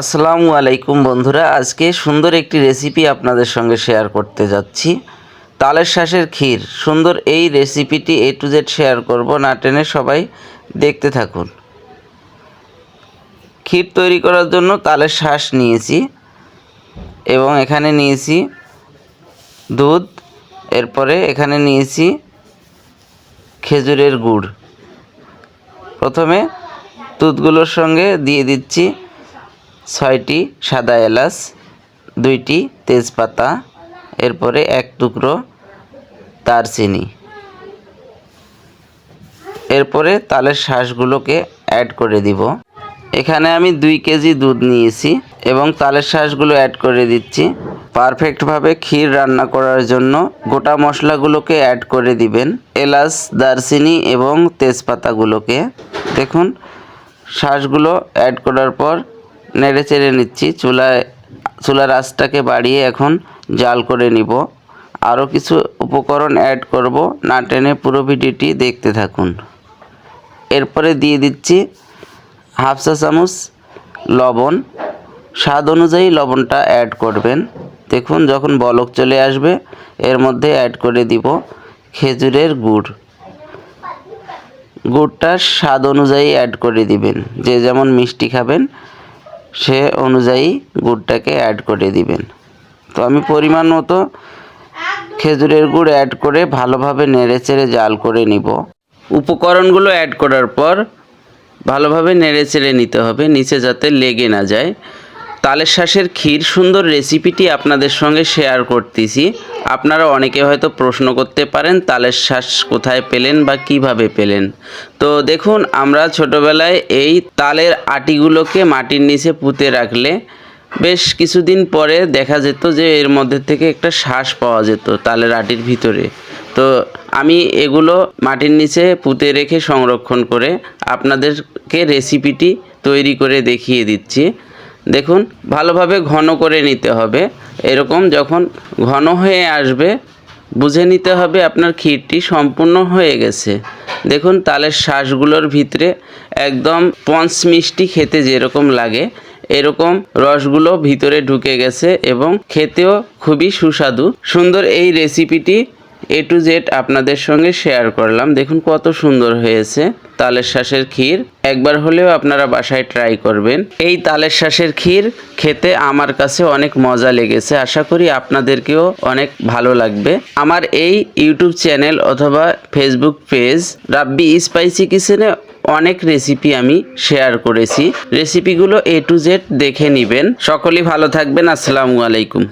আসসালামু আলাইকুম বন্ধুরা, আজকে সুন্দর একটি রেসিপি আপনাদের সঙ্গে শেয়ার করতে যাচ্ছি। তালের শ্বাসের ক্ষীর, সুন্দর এই রেসিপিটি এ টু জেড শেয়ার করব, না টেনে সবাই দেখতে থাকুন। ক্ষীর তৈরি করার জন্য তালের শ্বাস নিয়েছি এবং এখানে নিয়েছি দুধ, এরপরে এখানে নিয়েছি খেজুরের গুড়। প্রথমে দুধগুলোর সঙ্গে দিয়ে দিচ্ছি ছয়টি সাদা এলাচ, দুইটি তেজপাতা, এরপরে এক টুকরো দারচিনি। এরপরে তালের শ্বাসগুলোকে অ্যাড করে দিব। এখানে আমি দুই কেজি দুধ নিয়েছি এবং তালের শ্বাসগুলো অ্যাড করে দিচ্ছি। পারফেক্টভাবে ক্ষীর রান্না করার জন্য গোটা মশলাগুলোকে অ্যাড করে দিবেন। এলাচ, দারচিনি এবং তেজপাতাগুলোকে। দেখুন শ্বাসগুলো অ্যাড করার পর নেড়ে চেড়ে নিচ্ছি। চুলায় চুলার আঁচটাকে বাড়িয়ে এখন জাল করে নিব। আরও কিছু উপকরণ অ্যাড করব। না টেনে পুরো ভিডিওটি দেখতে থাকুন। এরপরে দিয়ে দিচ্ছি হাফ চা চামচ লবণ। স্বাদ অনুযায়ী লবণটা অ্যাড করবেন। দেখুন, যখন বলক চলে আসবে, এর মধ্যে অ্যাড করে দিব খেজুরের গুড়। গুড়টা স্বাদ অনুযায়ী অ্যাড করে দিবেন। যে যেমন মিষ্টি খাবেন সে অনুযায়ী গুড়টাকে অ্যাড করে দিবেন। তো আমি পরিমাণ মতো খেজুরের গুড় অ্যাড করে ভালোভাবে নেড়ে চেড়ে জাল করে নিব। উপকরণগুলো অ্যাড করার পর ভালোভাবে নেড়ে চেড়ে নিতে হবে, নিচে যাতে লেগে না যায়। তালের শ্বাসের ক্ষীর সুন্দর রেসিপিটি আপনাদের সঙ্গে শেয়ার করতেছি। আপনারা অনেকে হয়তো প্রশ্ন করতে পারেন, তালের শ্বাস কোথায় পেলেন বা কীভাবে পেলেন? তো দেখুন, আমরা ছোটোবেলায় এই তালের আটিগুলোকে মাটির নিচে পুঁতে রাখলে বেশ কিছুদিন পরে দেখা যেত যে এর মধ্যে থেকে একটা শ্বাস পাওয়া যেত তালের আটির ভিতরে। তো আমি এগুলো মাটির নিচে পুঁতে রেখে সংরক্ষণ করে আপনাদেরকে রেসিপিটি তৈরি করে দেখিয়ে দিচ্ছি। দেখুন, ভালোভাবে ঘন করে নিতে হবে। এরকম যখন ঘন হয়ে আসবে, বুঝে নিতে হবে আপনার ক্ষীরটি সম্পূর্ণ হয়ে গেছে। দেখুন, তালের শ্বাসগুলোর ভিতরে একদম পঞ্চ মিষ্টি খেতে যেরকম লাগে, এরকম রসগুলো ভিতরে ঢুকে গেছে এবং খেতেও খুবই সুস্বাদু। সুন্দর এই রেসিপিটি এ টু জেড আপনাদের সঙ্গে শেয়ার করলাম। দেখুন কত সুন্দর হয়েছে তালের শ্বাসের ক্ষীর। একবার হলেও আপনারা বাসায় ট্রাই করবেন। এই তালের শ্বাসের ক্ষীর খেতে আমার কাছে অনেক মজা লেগেছে। আশা করি আপনাদেরকেও অনেক ভালো লাগবে। আমার এই ইউটিউব চ্যানেল অথবা ফেসবুক পেজ রাব্বি স্পাইসি কিচেনে অনেক রেসিপি আমি শেয়ার করেছি। রেসিপিগুলো এ টু জেড দেখে নেবেন। সকলেই ভালো থাকবেন। আসসালামু আলাইকুম।